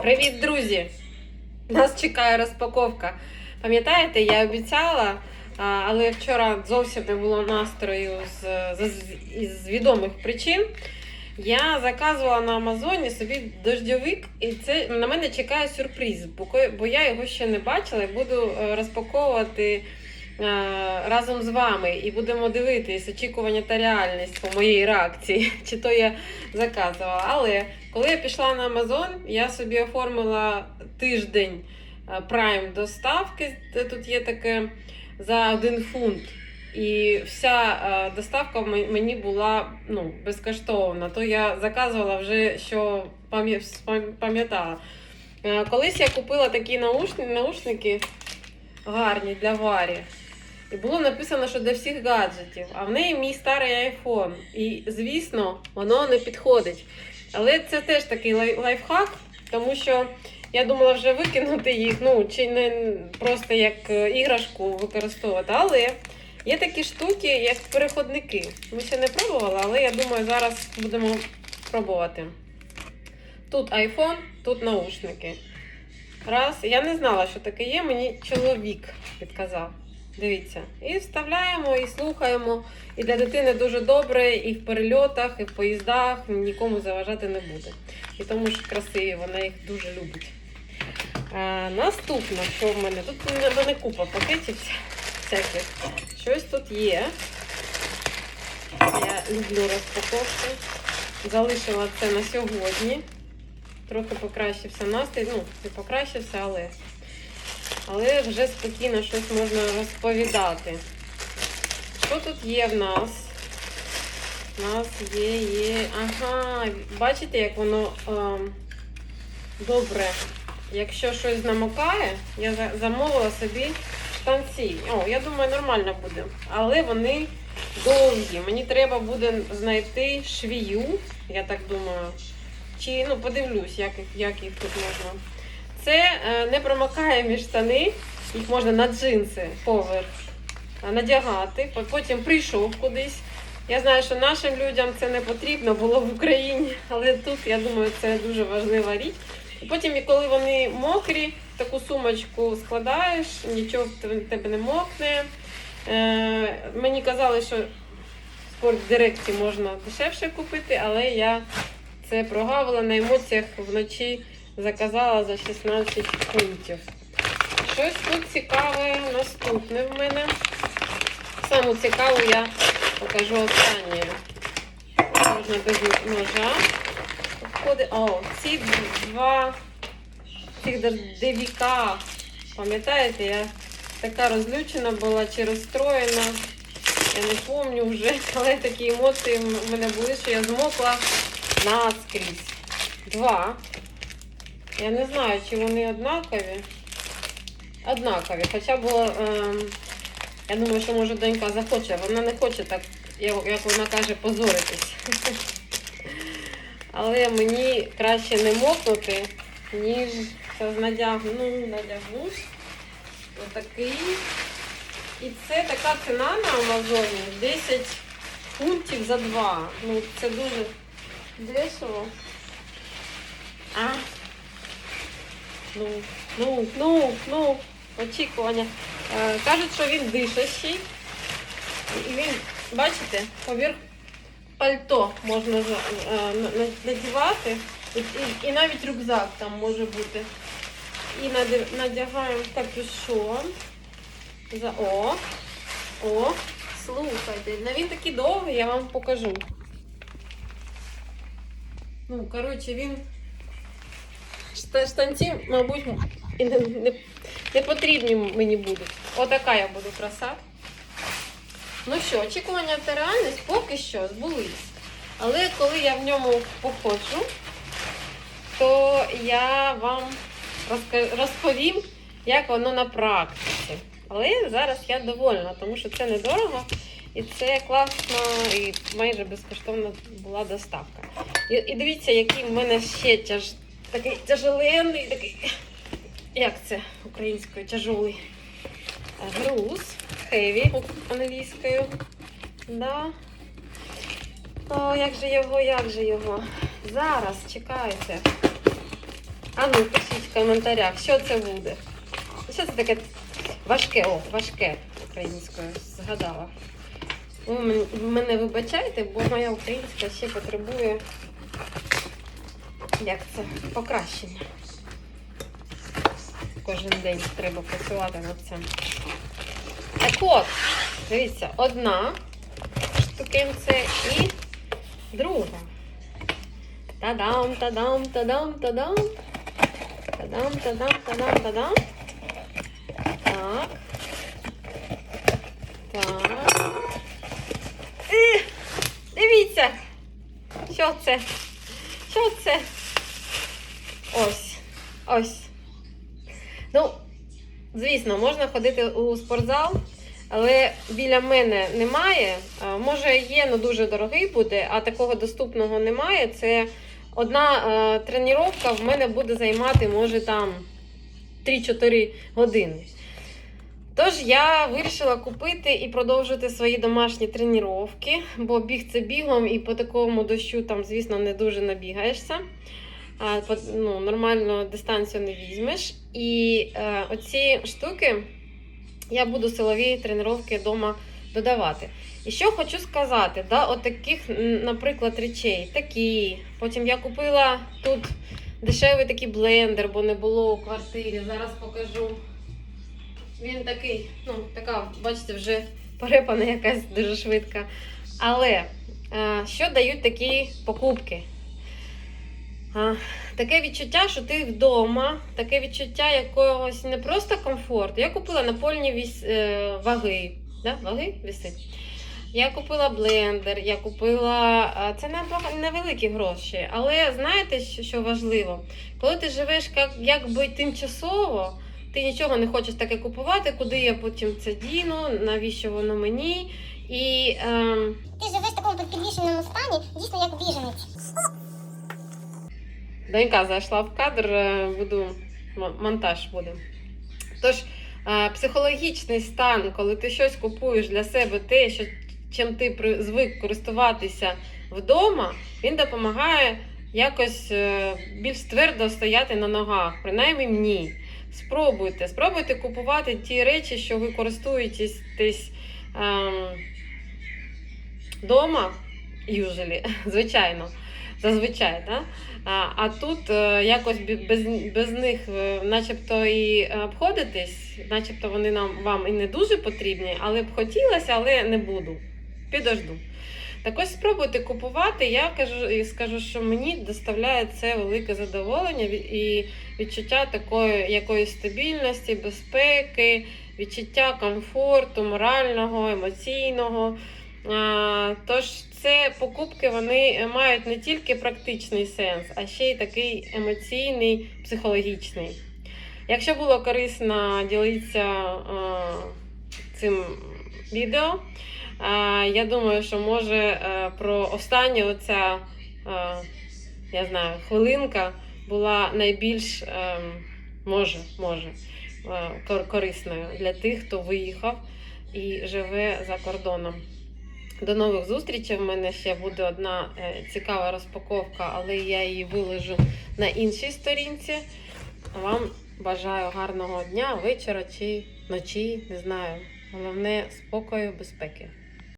Привіт, друзі! Нас чекає розпаковка. Пам'ятаєте, я обіцяла, але вчора зовсім не було настрою з, з, із відомих причин. Я заказувала на Амазоні собі дождьовик, і це на мене чекає сюрприз, бо, я його ще не бачила і буду е, розпаковувати разом з вами. І будемо дивитись очікування та реальність по моїй реакції, чи то я заказувала. Але коли я пішла на Амазон, я собі оформила тиждень е, прайм доставки. Де Тут є таке за один фунт. І вся е, доставка мені була ну, безкоштовна. То я заказувала вже, що пам'ятала. Е, Колись я купила такі наушники гарні для Варі. І було написано, що для всіх гаджетів. А в неї мій старий айфон. І, звісно, воно не підходить. Але це теж такий лай- лайфхак, тому що я думала вже викинути їх, ну чи не просто як е, іграшку використовувати. Але є такі штуки, як переходники. Ми ще не пробували, але я думаю, зараз будемо пробувати. Тут iPhone, тут наушники. Раз, я не знала, що таке є, мені чоловік підказав. Дивіться. І вставляємо, і слухаємо. І для дитини дуже добре, і в перельотах, і в поїздах нікому заважати не буде. І тому що красиві, вона їх дуже любить. А, наступне, що в мене? Тут в мене купа пакетів всяких. Щось тут є. Я люблю розпаковки. Залишила це на сьогодні. Трохи покращився настрій. Ну, не покращився, але. Але вже спокійно щось можна розповідати. Що тут є в нас? У нас є, є. Ага, бачите, як воно ем, добре. Якщо щось намокає, я замовила собі штанці. О, я думаю, нормально буде. Але вони довгі. Мені треба буде знайти швію, я так думаю. Чи ну подивлюсь, як, як їх тут можна. Це е, не промокаємі штани, їх можна на джинси поверх надягати. Потім прийшов кудись. Я знаю, що нашим людям це не потрібно було в Україні, але тут, я думаю, це дуже важлива річ. І потім, коли вони мокрі, таку сумочку складаєш, нічого в тебе не мокне. Е, мені казали, що в спортдиректі можна дешевше купити, але я це прогавила на емоціях вночі заказала за 16 фунтів. Щось тут цікаве наступне в мене. Саму цікаву я покажу останнє. Можна без ножа. Входить. О, ці два цих дождевіка. Пам'ятаєте, я така розлючена була чи розстроєна. Я не пам'ятаю вже, але такі емоції в мене були, що я змокла наскрізь. Два. Я не знаю, чи вони однакові. Однакові. Хоча було, ем, я думаю, що може донька захоче. Вона не хоче так, як вона каже, позоритись. Але мені краще не мокнути, ніж надягну. Ну, надягнусь. Отакий. І це така ціна на Амазоні 10 фунтів за два. Ну, це дуже дешево. А. Ну, ну, ну, ну, очікування. Е, кажуть, що він дишащий. І він, бачите, поверх пальто можна е, на- на- надівати. І, і, і навіть рюкзак там може бути. І надягаємо капюшон. За о. О, слухайте. Ну, він такий довгий, я вам покажу. Ну, коротше, він. Шта- Штанці, мабуть, не, не, не потрібні мені будуть. Отака я буду краса. Ну що, очікування та реальність поки що збулись. Але коли я в ньому походжу, то я вам розповім, як воно на практиці. Але зараз я довольна, тому що це недорого і це класна і майже безкоштовна була доставка. І, і дивіться, який в мене ще тяж, такий тяжеленний, такий, як це українською, тяжолий е, груз, heavy англійською. Да. О, як же його, як же його. Зараз, чекайте. А ну, пишіть в коментарях, що це буде. Що це таке важке, о, важке українською згадала. Ви мене вибачайте, бо моя українська ще потребує як це, покращення. Кожен день треба працювати над цим. Так от, дивіться, одна штукенце і друга. Та-дам, та-дам, та-дам, та-дам. Та-дам, та-дам, та-дам, та-дам. Так. Так. Е, Дивіться. Що це? Що це? Ось. Ось. Ну, звісно, можна ходити у спортзал, але біля мене немає. Може, є, але дуже дорогий буде, а такого доступного немає. Це одна тренування в мене буде займати, може, там 3-4 години. Тож я вирішила купити і продовжити свої домашні тренування, бо біг це бігом, і по такому дощу там, звісно, не дуже набігаєшся. Ну, нормально дистанцію не візьмеш. І е, оці штуки я буду силові тренування вдома додавати. І що хочу сказати, да, от таких, наприклад, речей, такі. Потім я купила тут дешевий такий блендер, бо не було у квартирі. Зараз покажу. Він такий, ну, така, бачите, вже перепана якась дуже швидка. Але е, що дають такі покупки? А, таке відчуття, що ти вдома, таке відчуття якогось не просто комфорту. Я купила напольні віс, е, ваги. Да? Ваги віси. Я купила блендер, я купила. Це не невеликі гроші. Але знаєте, що, що важливо? Коли ти живеш як, якби тимчасово, ти нічого не хочеш таке купувати, куди я потім це діну, навіщо воно мені. І ем, Ти живеш в такому підвішеному стані, дійсно як біженець. Донька зайшла в кадр, е, буду монтаж буде. Тож, е, психологічний стан, коли ти щось купуєш для себе, те, що, чим ти звик користуватися вдома, він допомагає якось е, більш твердо стояти на ногах. Принаймні мені. Спробуйте, спробуйте купувати ті речі, що ви користуєтесь десь ем, вдома, usually, звичайно, зазвичай, да? А, тут е, якось без, без них е, начебто і обходитись, начебто вони нам вам і не дуже потрібні, але б хотілося, але не буду. Підожду. Так ось спробуйте купувати. Я кажу і скажу, що мені доставляє це велике задоволення і відчуття такої якоїсь стабільності, безпеки, відчуття комфорту, морального, емоційного. Тож це покупки вони мають не тільки практичний сенс, а ще й такий емоційний, психологічний. Якщо було корисно, діліться а, цим відео. А, я думаю, що може е, про останнє оця, е, я знаю, хвилинка була найбільш ем, може, може е, корисною для тих, хто виїхав і живе за кордоном. До нових зустрічей. В мене ще буде одна е, цікава розпаковка, але я її виложу на іншій сторінці. Вам бажаю гарного дня, вечора чи ночі, не знаю. Головне спокою, безпеки.